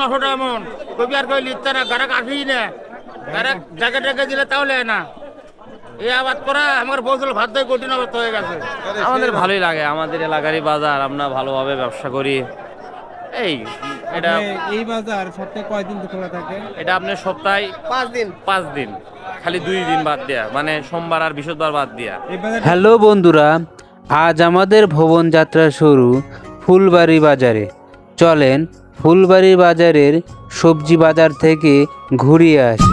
নশো টাকা মন কবি আর কই লিখতে না গারাক আসেই না। গারাক দিলে তাও লেয় না। এই আবাদ করা আমার বৌজল ভাত দেয় কঠিন অবস্থা হয়ে গেছে। আমাদের ভালোই লাগে আমাদের এলাকারই বাজার আমরা ভালোভাবে ব্যবসা করি। এই এটা এই বাজার সপ্তাহে কয়দিন খোলা থাকে? এটা আপনার সপ্তাহে পাঁচ দিন। পাঁচ দিন। খালি দুই দিন বাদ দেয়া মানে সোমবার আর বৃহস্পতিবার বাদ দিয়া। হ্যালো বন্ধুরা আজ আমাদের ভ্রমণ যাত্রা শুরু ফুলবাড়ি বাজারে। চলেন ফুলবাড়ি বাজারের সবজি বাজার থেকে ঘুরিয়ে আসি।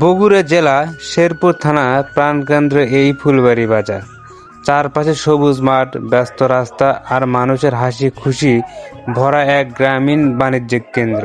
বগুড়া জেলা শেরপুর থানা প্রাণকেন্দ্র এই ফুলবাড়ি বাজার। চারপাশে সবুজ মাঠ ব্যস্ত রাস্তা আর মানুষের হাসি খুশি ভরা এক গ্রামীণ বাণিজ্যিক কেন্দ্র।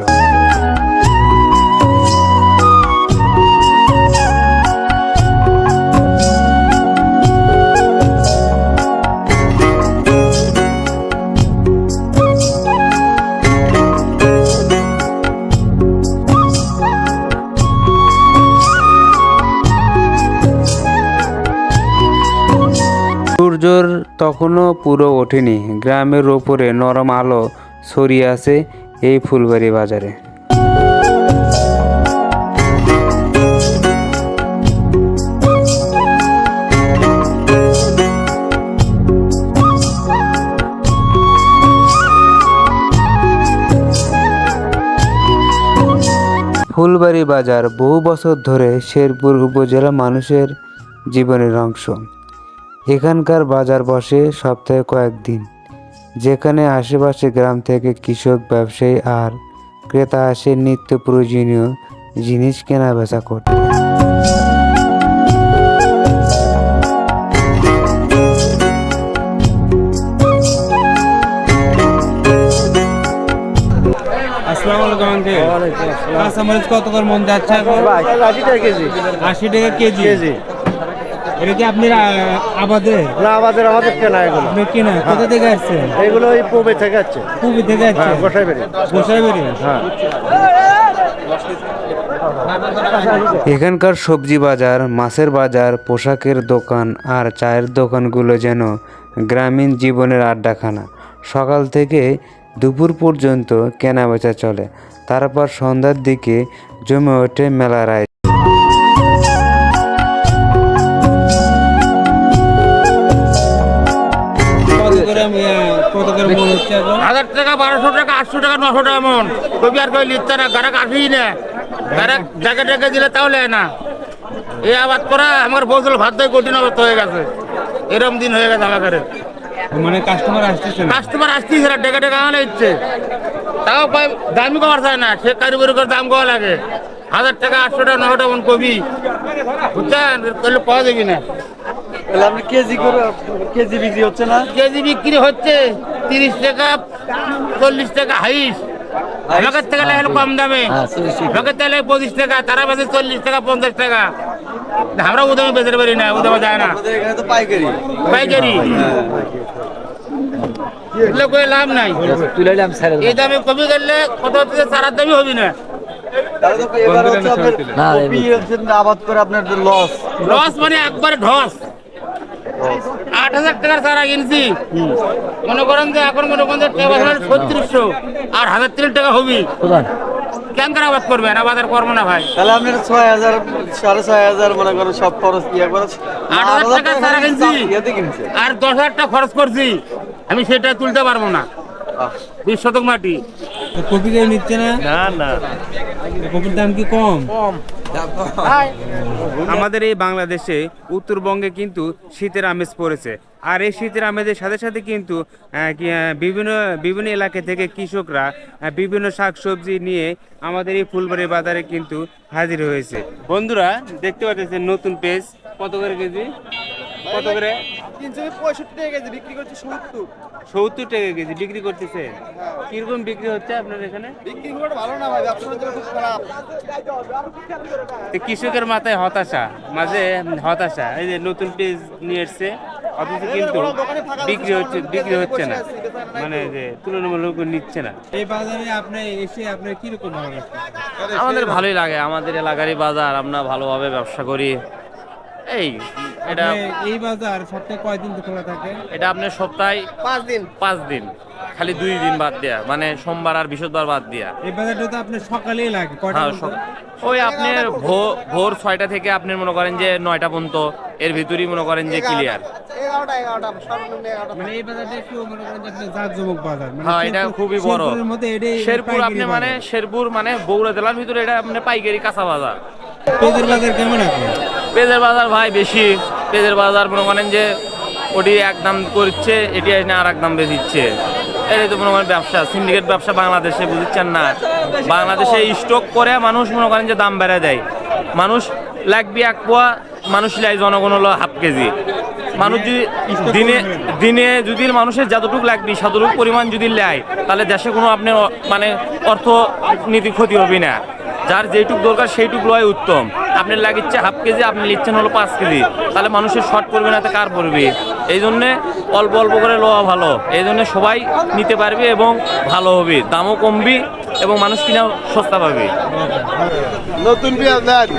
তখনও পুরো ওঠেনি। গ্রামের ওপরে নরম আলো ছড়িয়ে আছে এই ফুলবাড়ি বাজারে। ফুলবাড়ি বাজার বহু বছর ধরে শেরপুর উপজেলা মানুষের জীবনের অংশ। এখানকার বাজার বসে সপ্তাহে কয়েকদিন। যেখানে আশেপাশে গ্রাম থেকে কৃষক ব্যবসায়ী আর ক্রেতা আসে নিত্য প্রয়োজনীয় জিনিস কেনা বেচা করতে। আসসালামু আলাইকুম আঙ্কেল। কত করে মন যাচ্ছে এখন? আশি টাকা কেজি। আশি টাকা কেজি? কেজি। এটা কি আপনি আবাদে? না আমাদের আমাদের কেনা এগুলো। আপনি কিনা? কোথা থেকে আসছেন এগুলো ওই পবে থেকে আছে কুবি থেকে হ্যাঁ গোসাই বেরি গোসাই বেরিয়ে হ্যাঁ। এখানকার সবজি বাজার মাছের বাজার পোশাকের দোকান আর চায়ের দোকানগুলো যেন গ্রামীণ জীবনের আড্ডাখানা। সকাল থেকে দুপুর পর্যন্ত কেনাবেচা চলে। তারপর সন্ধ্যার দিকে জমে ওঠে মেলার আয়োজন হাজার টাকা বারোশো টাকা আটশো টাকা নশো টাকা মন। কবি আর কই লিখতে না গারাক আসেই না। গারাক জায়গা টাকা দিলে তাও লেয় না। এই আবাদ করা আমার বৌজল ভাত দেয় কঠিন অবস্থা হয়ে গেছে। এরম দিন হয়ে গেছে আমাদের মানে কাস্টমার আসতেছে কাস্টমার আসতেই সেটা ডেকে ডেকে আনা ইচ্ছে। তাও দামি কমার চায় না সে কারিগরি করে দাম কওয়া লাগে। হাজার টাকা আটশো টাকা নশো টাকা মন কবি। বুঝছেন? তাহলে পাওয়া যাবি না। তাহলে আপনি কেজি করে কেজি বিক্রি হচ্ছে না? কেজি বিক্রি হচ্ছে তিরিশ টাকা চল্লিশ টাকা হাইস। লোকের থেকে লাগে কম দামে। লোকের থেকে পঁচিশ টাকা তারা বেঁচে চল্লিশ টাকা পঞ্চাশ টাকা। আমরা উদামে বেচতে পারি না উদামে যায় না। পাইকারি। পাইকারি। এগুলো করে লাভ নাই। এই দামে কমে গেলে কত হচ্ছে? চারার দামই হবে তাহলে না আবাদ করে আপনার লস লস মানে একবারে ঢস। আট হাজার টাকার চারা কিনছি। মনে করেন যে এখন মনে করেন ছত্রিশশো আর হাজার তিরিশ টাকা হবি। কেন করে আবাদ করবেন আবাদের করব না ভাই। তাহলে আপনার ছয় হাজার সাড়ে ছয় হাজার মনে করেন সব খরচ ইয়ে করে আট হাজার টাকা চারা কিনছি। আর দশ হাজার টাকা খরচ করছি। আমি সেটা তুলতে পারব না। বিশ শতক মাটি। কপি কেউ নিচ্ছে না? না না। কপির দাম কি কম। আমাদের এই বাংলাদেশে উত্তরবঙ্গে কিন্তু শীতের আমেজ পড়েছে। আর এই শীতের আমেজের সাথে সাথে কিন্তু বিভিন্ন বিভিন্ন এলাকা থেকে কৃষকরা বিভিন্ন শাকসবজি নিয়ে আমাদের এই ফুলবাড়ি বাজারে কিন্তু হাজির হয়েছে। বন্ধুরা, দেখতে পাচ্ছেন নতুন পেজ। কত করে কেজি? কত করে? তিনশো পঁয়ষট্টি টাকা কেজি বিক্রি করছে সত্তর। সত্তর টাকা কেজি বিক্রি করতেছে? কীরকম বিক্রি হচ্ছে আপনার এখানে? বিক্রি করে ভালো না ভাই ব্যবসা বাণিজ্য খুব খারাপ। কৃষকের মাথায় হতাশা মাঝে হতাশা এই যে নতুন পেজ নিয়ে এসছে অথচ কিন্তু বিক্রি হচ্ছে বিক্রি হচ্ছে না। মানে যে তুলনামূলক নিচ্ছে না। এই বাজারে আপনি এসে আপনার কীরকম ভালো আমাদের ভালোই লাগে আমাদের এলাকারই বাজার আমরা ভালোভাবে ব্যবসা করি। এই এটা এই বাজার সপ্তাহে কয়দিন খোলা থাকে? এটা আপনার সপ্তাহে পাঁচ দিন। পাঁচ দিন। খালি দুই দিন বাদ দেয়া মানে সোমবার আর বৃহস্পতিবার বাদ দেয়া। এই বাজারটা তো আপনার সকালেই লাগে কয়টা হ্যাঁ, ওই আপনার ভোর ছয়টা থেকে আপনি মনে করেন যে নয়টা পর্যন্ত এর ভিতরেই মনে করেন যে ক্লিয়ার মানে একটু মনে করেন যে আপনার জাঁকজমক বাজার মানে হ্যাঁ এটা শেরপুর- খুবই বড়। শেরপুরের মধ্যে এটাই শেরপুর আপনি মানে শেরপুর মানে বগুড়া জেলার ভিতরে এটা আপনি পাইকারি কাঁচা বাজার। পেঁয়াজের বাজার কেমন এখন? পেঁয়াজের বাজার ভাই বেশি। পেঁয়াজের বাজার মনে করেন যে ওটি এক দাম করছে, এটি এনে আর এক দাম বেচিচ্ছে এটাই তো মনে করেন ব্যবসা সিন্ডিকেট ব্যবসা বাংলাদেশে, বুঝছেন না? বাংলাদেশে স্টক করে মানুষ মনে করেন যে দাম বেড়ে দেয়। মানুষ লাগবে এক পোয়া, মানুষ লাই জনগণ হলো হাফ কেজি। মানুষ যদি দিনে দিনে যদি মানুষের যতটুকু লাগবে ততটুকু পরিমাণ যদি নেয় তাহলে দেশে কোনো আপনার মানে অর্থনীতি ক্ষতি হবে না। যার যেটুক দরকার সেইটুক লয় উত্তম। আপনি লাগিচ্ছে হাফ কেজি আপনি নিচ্ছেন হলো পাঁচ কেজি। তাহলে মানুষের শর্ট পড়বে না তো কার পড়বে? এই জন্যে অল্প অল্প করে লওয়া ভালো। এই জন্য সবাই নিতে পারবে এবং ভালো হবে। দামও কমবে এবং মানুষ কিনা সস্তা পাবে। নতুন পেঁয়াজ নেন।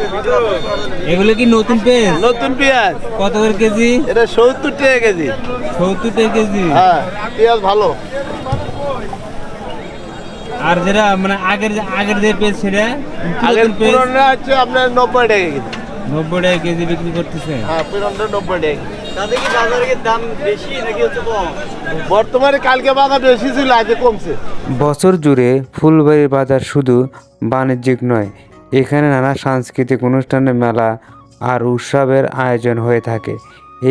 এগুলো কি নতুন পেঁয়াজ? নতুন পেঁয়াজ। কত করে কেজি? এটা সত্তর টাকা কেজি। সত্তর টাকা কেজি। হ্যাঁ পেঁয়াজ ভালো। আর যেটা মানে আগের আগের যে পেঁয়াজ সেটা আগের পুরোটা হচ্ছে আপনার নব্বই টাকা কেজি। নব্বই টাকা কেজি বিক্রি করতেছে। হ্যাঁ পুরোটা নব্বই টাকা তাতে কি বাজারে দাম বেশি নাকি হচ্ছে কম? বর্তমানে কালকে বাজার বেশি ছিল আজকে কমছে। বছর জুড়ে ফুলবাড়ির বাজার শুধু বাণিজ্যিক নয় এখানে নানা সাংস্কৃতিক অনুষ্ঠানের মেলা আর উৎসবের আয়োজন হয়ে থাকে।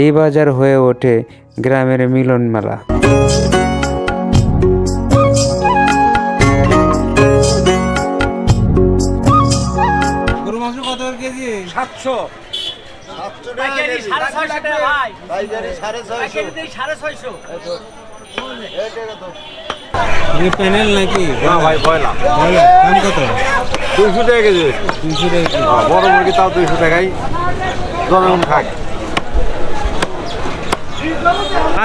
এই বাজার হয়ে ওঠে গ্রামের মিলন মেলা। কেজি। এই প্যানেল নাকি? না ভাই পয়লা দাম কত? দুইশো টাকা কেজি। তিনশো টাকা বড় মুরগি তাও দুইশো টাকাই। জনগণ খায়।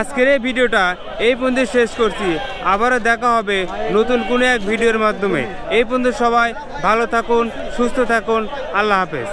আজকের এই ভিডিওটা এই পর্যন্ত শেষ করছি। আবারও দেখা হবে নতুন কোনো এক ভিডিওর মাধ্যমে। এই পর্যন্ত সবাই ভালো থাকুন সুস্থ থাকুন। আল্লাহ হাফেজ।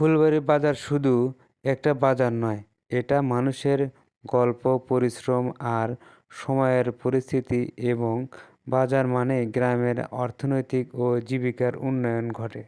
ফুলবাড়ি বাজার শুধু একটা বাজার নয়, এটা মানুষের গল্প, পরিশ্রম আর সময়ের পরিস্থিতি এবং বাজার মানে গ্রামের অর্থনৈতিক ও জীবিকার উন্নয়ন ঘটে।